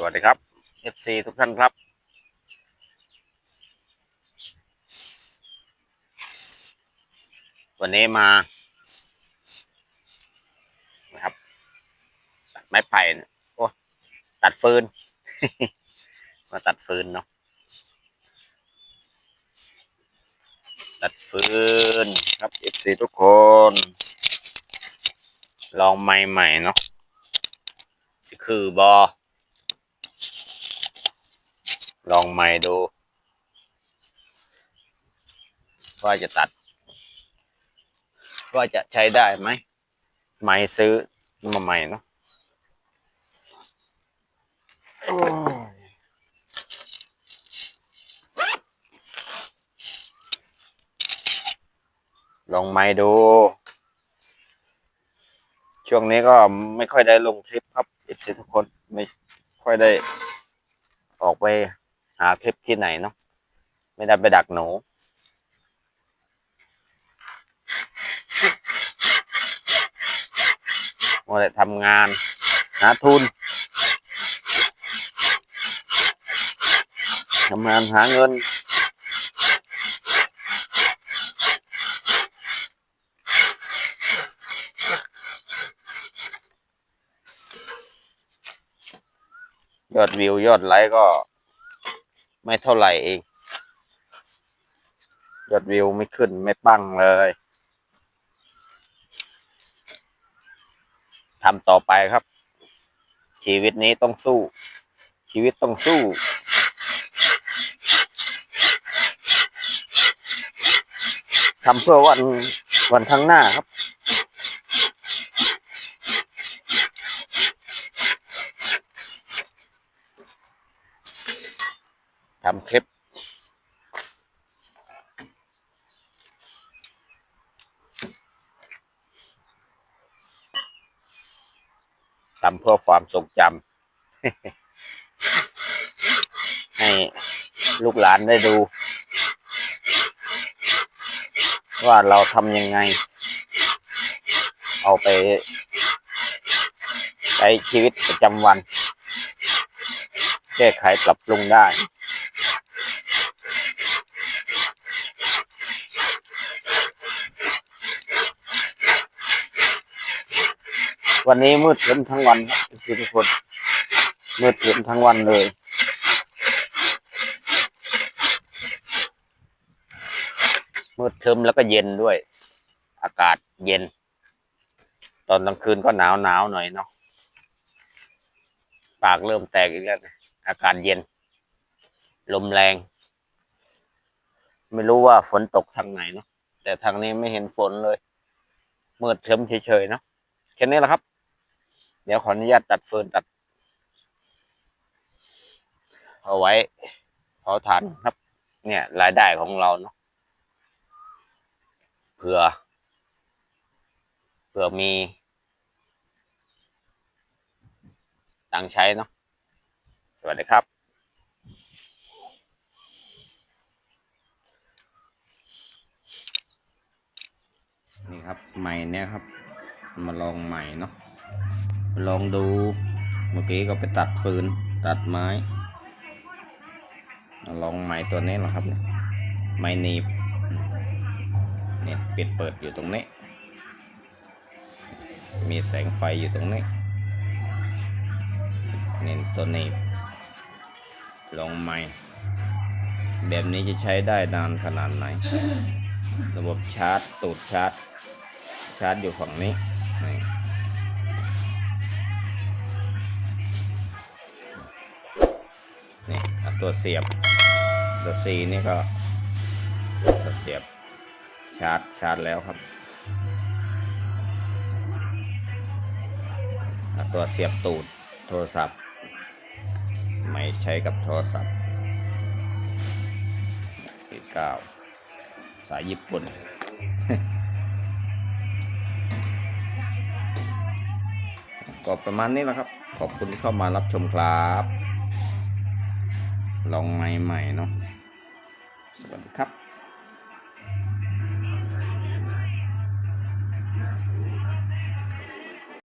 สวัสดีครับ FC ทุกท่านครับ วันนี้มานะครับ ตัดไม้ไผ่เนี่ยโอ้ตัดฟืน มาตัดฟืนเนาะตัดฟืนครับ FC ทุกคน ลองใหม่ๆเนาะสิคือบอ ลองใหม่ดู ว่าจะตัด ว่าจะใช้ได้ไหมไม้ซื้อมาใหม่เนาะลองไม้ดู ช่วงนี้ก็ไม่ค่อยได้ลงคลิปครับเอฟซีทุกคนไม่ค่อยได้ออกไป หาคลิปที่ไหนเนาะไม่ได้ไปดักหนูมัวแต่ทำงาน หาทุนทำงานหาเงินยอดวิวยอดไลค์ก็ ไม่เท่าไหร่เอง ยอดวิวไม่ขึ้นไม่ปังเลยทำต่อไปครับ ชีวิตนี้ต้องสู้ ชีวิตต้องสู้ ทำเพื่อวันวันข้างหน้าครับำคลิป ทำเพื่อความทรงจำ ให้ลูกหลานได้ดู ว่าเราทำยังไง เอาไปใช้ชีวิตประจำวัน แก้ไขปรับปรุงได้ วันนี้มืดครึ้มทั้งวันครับทุกคนมืดครึ้มทั้งวันเลยมืดครึ้มแล้วก็เย็นด้วย อากาศเย็น ตอนกลางคืนก็หนาวหนาวหน่อยเนาะปากเริ่มแตกอีกแล้วอากาศเย็น ลมแรง ไม่รู้ว่าฝนตกทางไหนเนาะแต่ทางนี้ไม่เห็นฝนเลยมืดครึ้มเฉยๆเนาะแค่นี้แหละครับ เดี๋ยวขออนุญาตตัดเฟืนตัด เอาไว้เผาถ่านครับ เนี่ย รายได้ของเราเนาะเผื่อ เผื่อมีตังใช้เนาะสวัสดีครับนี่ครับใหม่เนี่ยครับ มาลองใหม่เนาะ ลองดูเมื่อกี้ก็ไปตัดฟืนตัดไม้ลองใหม่ตัวนี้แหละครับเนี่ยไม้หนีบเนี่ยปิดเปิดอยู่ตรงนี้ มีแสงไฟอยู่ตรงนี้เนี่ยตัวหนีบลองใหม่แบบนี้จะใช้ได้นานขนาดไหน ระบบชาร์จตูดชาร์จ ชาร์จอยู่ฝั่งนี้นี่ นี่ตัวเสียบ ตัวซีนี่ก็ตัวเสียบชาร์จชาร์จแล้วครับ ตัวเสียบตูดโทรศัพท์ ไม่ใช้กับโทรศัพท์ที่เก้าสายญี่ปุ่นก็ประมาณนี้แหละครับ ขอบคุณที่เข้ามารับชมครับ ลองใหม่ๆเนาะสวัสดีครับ